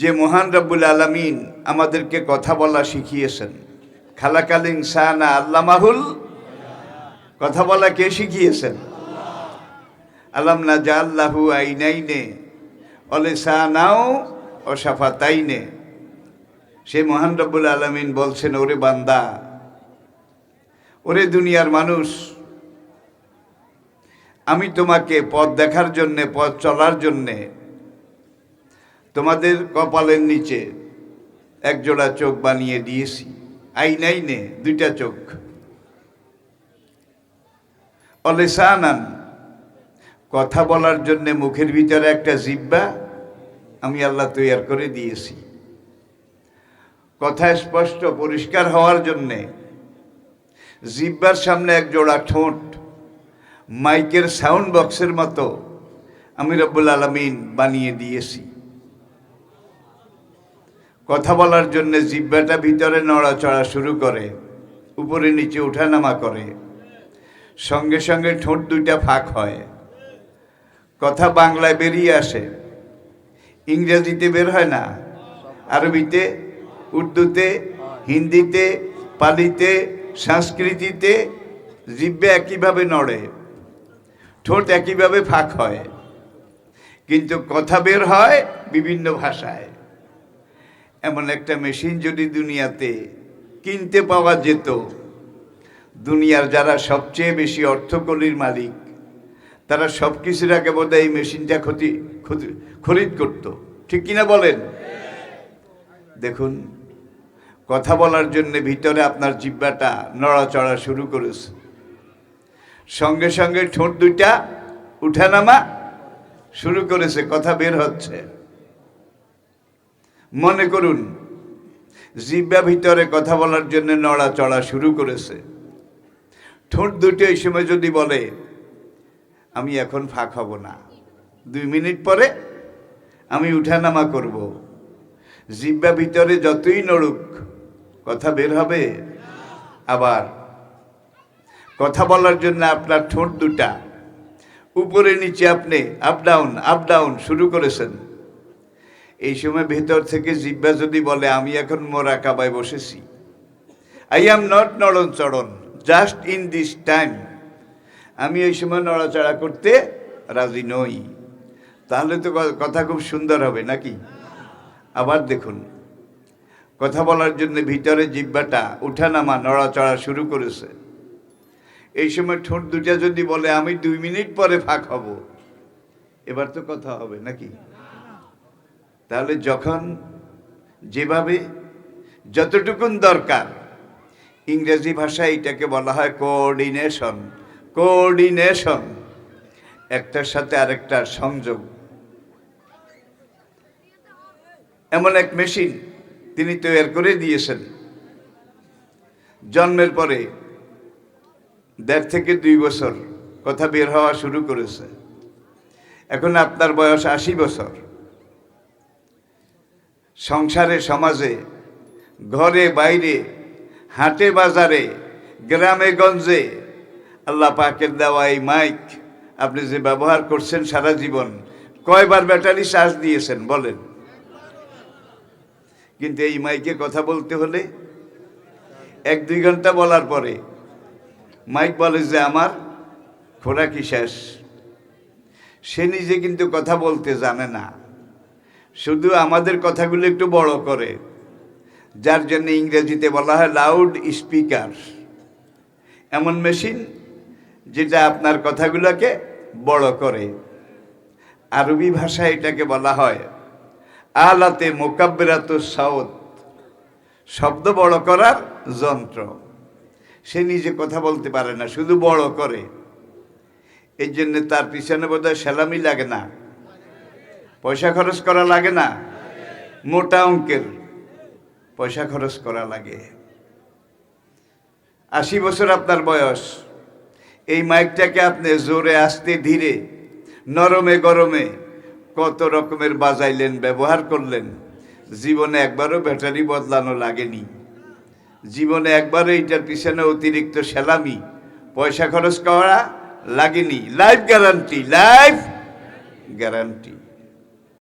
যে মহান রব্বুল আলমিন আমাদেরকে কথা বলা শিখিয়েছেন। খালাকালিং সানা আল্লামাহুল কথা বলা কে শিখিয়েছেন? আলাম না জা আল্লাহু আইনাইনে অলে সানাও ও সাফাতাইনে সে মহান রব্বুল আলমিন বলছেন, ওরে বান্দা, ওরে দুনিয়ার মানুষ, আমি তোমাকে পথ দেখার জন্যে, পথ চলার জন্যে তোমাদের কপালের নিচে এক জোড়া চোখ বানিয়ে দিয়েছি। আইনাই নে, দুইটা চোখ। অলেসানান কথা বলার জন্যে মুখের ভিতরে একটা জিব্বা আমি আল্লাহ তৈয়ার করে দিয়েছি। কথা স্পষ্ট, পরিষ্কার হওয়ার জন্যে জিব্বার সামনে এক জোড়া ঠোঁট, মাইকের সাউন্ড বক্সের মতো আমি রব্বুল আলমিন বানিয়ে দিয়েছি। কথা বলার জন্য জিব্বাটা ভিতরে নড়াচড়া শুরু করে, উপরে নিচে ওঠানামা করে। সঙ্গে সঙ্গে ঠোঁট দুইটা ফাঁক হয়। কথা বাংলায় বেরিয়ে আসে। ইংরেজিতে বের হয় না, আরবিতে, উর্দুতে, হিন্দিতে, পালিতে, সংস্কৃতিতে জিব্বে একইভাবে নড়ে। ঠোঁট একইভাবে ফাঁক হয়। কিন্তু কথা বের হয় বিভিন্ন ভাষায়। এমন একটা মেশিন যদি দুনিয়াতে কিনতে পাওয়া যেত, দুনিয়ার যারা সবচেয়ে বেশি অর্থকলির মালিক, তারা সব কিছুর আগে বোধ এই মেশিনটা ক্ষতি, খরিদ করত। ঠিক কিনা বলেন? দেখুন, কথা বলার জন্য ভিতরে আপনার জিব্বাটা নড়াচড়া শুরু করেছে। সঙ্গে সঙ্গে ঠোঁট দুইটা উঠানামা শুরু করেছে, কথা বের হচ্ছে। মনে করুন, জিব্বা ভিতরে কথা বলার জন্য নড়াচড়া শুরু করেছে। ঠোঁট দুটো এই সময় যদি বলে, আমি এখন ফাঁক হব না। দুই মিনিট পরে, আমি উঠানামা করব। জিব্বা ভিতরে যতই নড়ুক, কথা বের হবে। আবার কথা বলার জন্য আপনার ঠোঁট দুটা, উপরে, নিচে আপনি আপ ডাউন আপ ডাউন শুরু করেছেন। এই সময় ভেতর থেকে জিব্বা যদি বলে, আমি এখন মোরা কাবায় বসেছি। আই এম নট নড়ন চড়ন জাস্ট ইন দিস টাইম আমি এই সময় নড়াচড়া করতে রাজি নই। তাহলে তো কথা খুব সুন্দর হবে, নাকি? আবার দেখুন, কথা বলার জন্য ভিতরে জিব্বাটা উঠানামা নড়াচড়া শুরু করেছে। এই সময় ঠোঁট দুটা যদি বলে, আমি দুই মিনিট পরে ফাঁক হব। এবার তো কথা হবে, নাকি? তাহলে যখন যেভাবে যতটুকুন দরকার, ইংরেজি ভাষায় এটাকে বলা হয় কোঅর্ডিনেশন কোঅর্ডিনেশন একটার সাথে আরেকটার সংযোগ। এমন এক মেশিন তিনি তৈরি করে দিয়েছেন। জন্মের পরে দেড় থেকে দুই বছর কথা বের হওয়া শুরু করেছে। এখন আপনার বয়স আশি বছর। সংসারে, সমাজে, ঘরে, বাইরে, হাটে, বাজারে, গ্রামে, গঞ্জে, আল্লাহ পাকের দেওয়া এই মাইক আপনি যে ব্যবহার করছেন সারা জীবন, কয়বার ব্যাটারি চার্জ দিয়েছেন বলেন। কিন্তু এই মাইকে কথা বলতে হলে এক দুই ঘণ্টা বলার পরে মাইক বলে যে আমার খোরাকি শেষ। সে নিজে কিন্তু কথা বলতে জানে না। শুধু আমাদের কথাগুলো একটু বড় করে। যার জন্য ইংরেজিতে বলা হয় লাউড স্পিকার এমন মেশিন যেটা আপনার কথাগুলোকে বড় করে। আরবি ভাষায় এটাকে বলা হয় আলাতে মোকাব্বেরাত সাউদ শব্দ বড় করার যন্ত্র। সে নিজে কথা বলতে পারে না, শুধু বড় করে। এর জন্য তার পিছনে বোধহয় সেলামি লাগে না। পয়সা খরচ করা লাগে না? মোটা অঙ্কের পয়সা খরচ করা লাগে। আশি বছর আপনার বয়স। এই মাইকটাকে আপনি জোরে আসতে ধীরে, নরমে গরমে কত রকমের বাজাইলেন, ব্যবহার করলেন, জীবনে একবারও ব্যাটারি বদলানো লাগেনি। জীবনে একবারও এইটার পিছনে অতিরিক্ত সেলামি, পয়সা খরচ করা লাগেনি। Life guarantee life guarantee